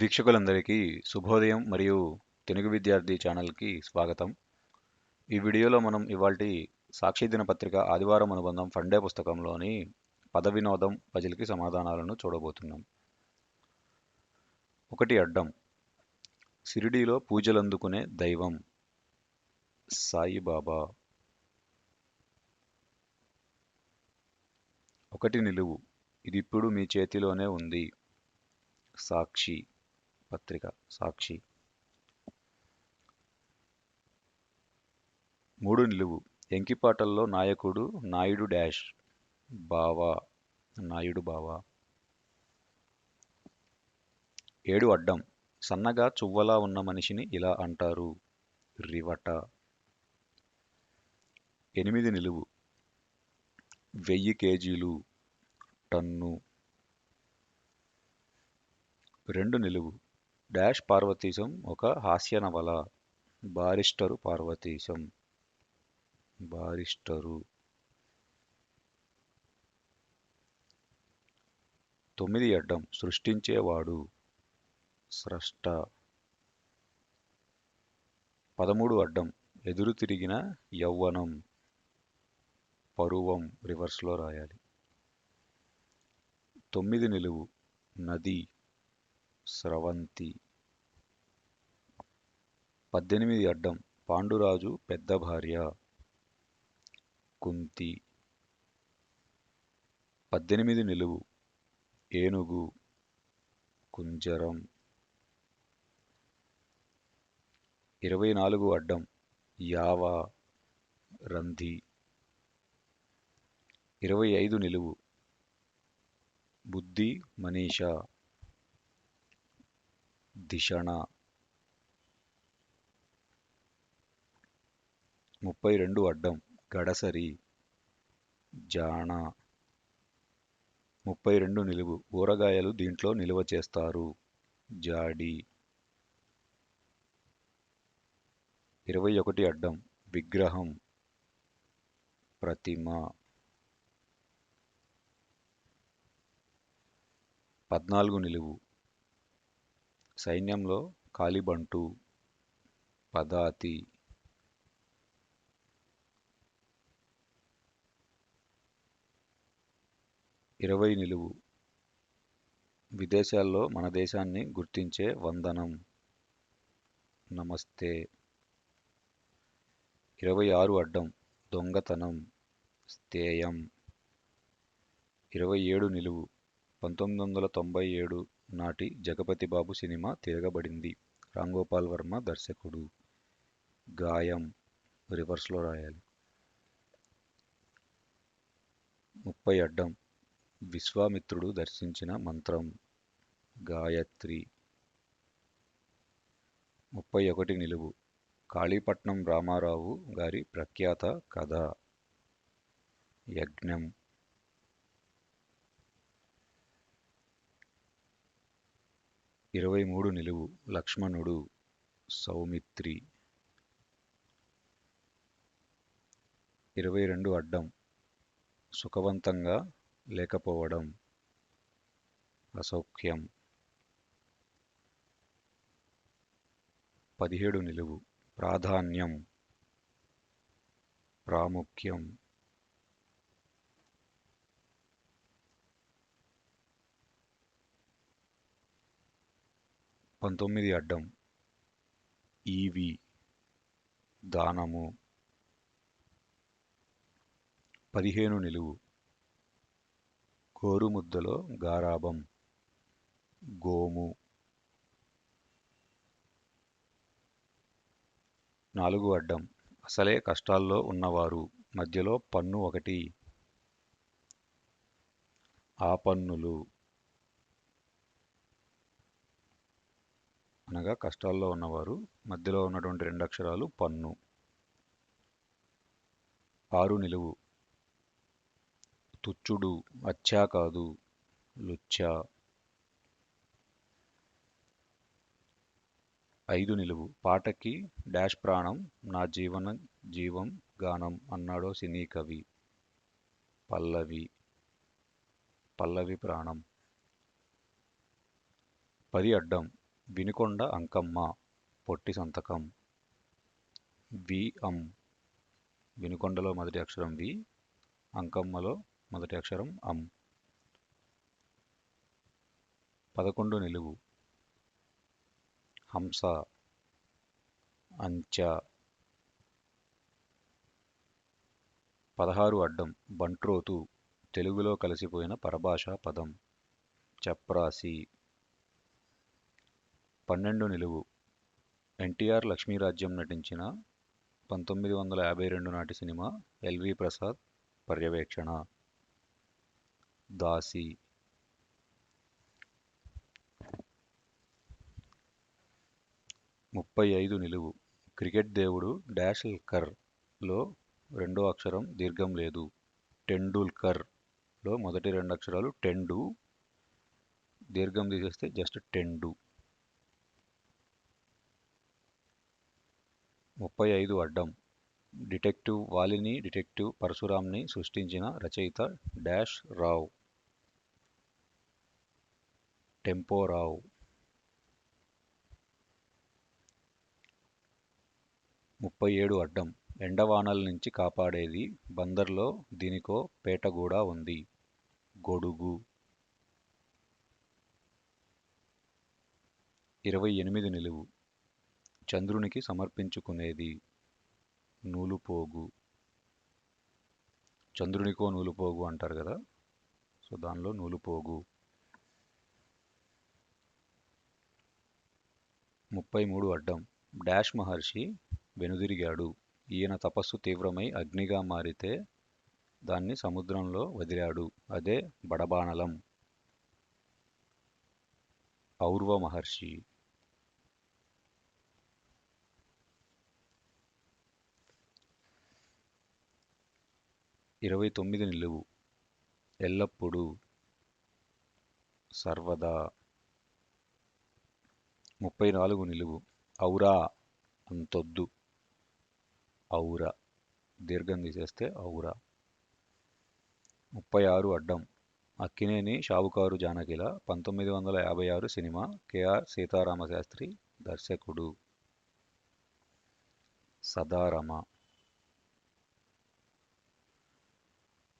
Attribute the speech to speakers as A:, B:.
A: వీక్షకులందరికీ శుభోదయం మరియు తెలుగు విద్యార్థి ఛానల్కి స్వాగతం. ఈ వీడియోలో మనం ఇవాల్టి సాక్షి దినపత్రిక ఆదివారం అనుబంధం ఫండే పుస్తకంలోని పద వినోదం పజిల్కి సమాధానాలను చూడబోతున్నాం. ఒకటి అడ్డం. సిరిడీలో పూజలందుకునే దైవం సాయిబాబా. ఒకటి నిలువు. ఇది ఇప్పుడు మీ చేతిలోనే ఉంది సాక్షి. పత్రిక సాక్షి. మూడు నిలువు. ఎంకిపాటల్లో నాయకుడు నాయుడు డాష్. బావా నాయుడు బావా. ఏడు అడ్డం. సన్నగా చువ్వలా ఉన్న మనిషిని ఇలా అంటారు. రివట. ఎనిమిది నిలువు. వెయ్యి కేజీలు. టన్ను. రెండు నిలువు. డాష్ పార్వతీశం ఒక హాస్య నవల. బారిస్టరు పార్వతీశం. బారిస్టరు. తొమ్మిది అడ్డం సృష్టించేవాడు. స్రష్ట. పదమూడు అడ్డం ఎదురు తిరిగిన యవ్వనం పరువం రివర్స్లో రాయాలి. తొమ్మిది నిలువు నది. స్రవంతి. పద్దెనిమిది అడ్డం. పాండురాజు పెద్ద భార్య. కుంతి. పద్దెనిమిది నిలువు. ఏనుగు. కుంజరం. ఇరవై నాలుగు అడ్డం. యావ. రంధి. ఇరవై ఐదు నిలువు. బుద్ధి మనీష. దిషణ ముప్పై రెండు అడ్డం గడసరి జాణ ముప్పై రెండు నిలువు ఊరగాయలు దీంట్లో నిలువ చేస్తారు. జాడి. ఇరవై ఒకటి అడ్డం విగ్రహం. ప్రతిమ. పద్నాలుగు నిలువు సైన్యంలో కాలిబంటు పదాతి ఇరవై నిలువు విదేశాల్లో మన దేశాన్ని గుర్తించే వందనం నమస్తే ఇరవై ఆరు అడ్డం దొంగతనం స్థేయం ఇరవై ఏడు నిలువు పంతొమ్మిది వందల తొంభై ఏడు నాటి జగపతి బాబు సినిమా తిరగబడింది. రాంగోపాల్ వర్మ దర్శకుడు. గాయం రివర్స్లో రాయాలి. ముప్పై అడ్డం విశ్వామిత్రుడు దర్శించిన మంత్రం గాయత్రి. ముప్పై ఒకటి నిలువు కాళీపట్నం రామారావు గారి ప్రఖ్యాత కథ. యజ్ఞం. ఇరవై మూడు నిలువు లక్ష్మణుడు సౌమిత్రి. ఇరవై రెండు అడ్డం సుఖవంతంగా లేకపోవడం అసౌఖ్యం. పదిహేడు నిలువు ప్రాధాన్యం ప్రాముఖ్యం. పంతొమ్మిది అడ్డం. ఈవి. దానము. పదిహేను నిలువు. కోరుముద్దలో గారాబం గోము. నాలుగు అడ్డం. అసలే కష్టాల్లో ఉన్నవారు. మధ్యలో పన్ను ఒకటి. ఆ పన్నులు అనగా కష్టాల్లో ఉన్నవారు మధ్యలో ఉన్నటువంటి రెండు అక్షరాలు పన్ను. ఆరు నిలువు. తుచ్చుడు అచ్చా కాదు లుచ్చా. ఐదు నిలువు. పాటకి డాష్ ప్రాణం నా జీవన జీవం గానం అన్నాడో సినీ కవి. పల్లవి. పల్లవి ప్రాణం. పది అడ్డం. వినుకొండ అంకమ్మ పొట్టి సంతకం. వి. అం. వినుకొండలో మొదటి అక్షరం వి అంకమ్మలో మొదటి అక్షరం అం. పదకొండు నిలువు. హంస అంచ. పదహారు అడ్డం బంట్రోతు తెలుగులో కలిసిపోయిన పరభాషా పదం. చప్రాసి. పన్నెండు నిలువు. ఎన్టీఆర్ లక్ష్మీరాజ్యం నటించిన పంతొమ్మిది వందల యాభై రెండు నాటి సినిమా ఎల్వి ప్రసాద్ పర్యవేక్షణ. దాసి. ముప్పై ఐదు నిలువు. క్రికెట్ దేవుడు డాష్ల్కర్లో రెండో అక్షరం దీర్ఘం లేదు. టెండూల్కర్లో మొదటి రెండు అక్షరాలు టెండు. దీర్ఘం తీసేస్తే జస్ట్ టెండు. ముప్పై ఐదు అడ్డం. డిటెక్టివ్ వాలిని డిటెక్టివ్ పరశురాంని సృష్టించిన రచయిత డాష్ రావ్. టెంపోరావ్ ముప్పై ఏడు అడ్డం. ఎండవానల నుంచి కాపాడేది బందర్లో దీనికో పేట కూడా ఉంది. గొడుగు. ఇరవై ఎనిమిది నిలువు. చంద్రునికి సమర్పించుకునేది నూలుపోగు. చంద్రునికో నూలుపోగు అంటారు కదా సో దానిలో నూలుపోగు. ముప్పై మూడు అడ్డం. డాష్ మహర్షి వెనుదిరిగాడు. ఈయన తపస్సు తీవ్రమై అగ్నిగా మారితే దాన్ని సముద్రంలో వదిలాడు. అదే బడబానలం. ఔర్వ మహర్షి. ఇరవై తొమ్మిది నిలువు. ఎల్లప్పుడూ సర్వదా ముప్పై నాలుగు నిలువు. ఔరా అంతొద్దు. ఔరా. దీర్ఘం తీసేస్తే ఔరా. ముప్పై ఆరు అడ్డం. అక్కినేని షావుకారు జానకిల పంతొమ్మిది వందల యాభై ఆరు సినిమా కెఆర్ సీతారామశాస్త్రి దర్శకుడు. సదారమ.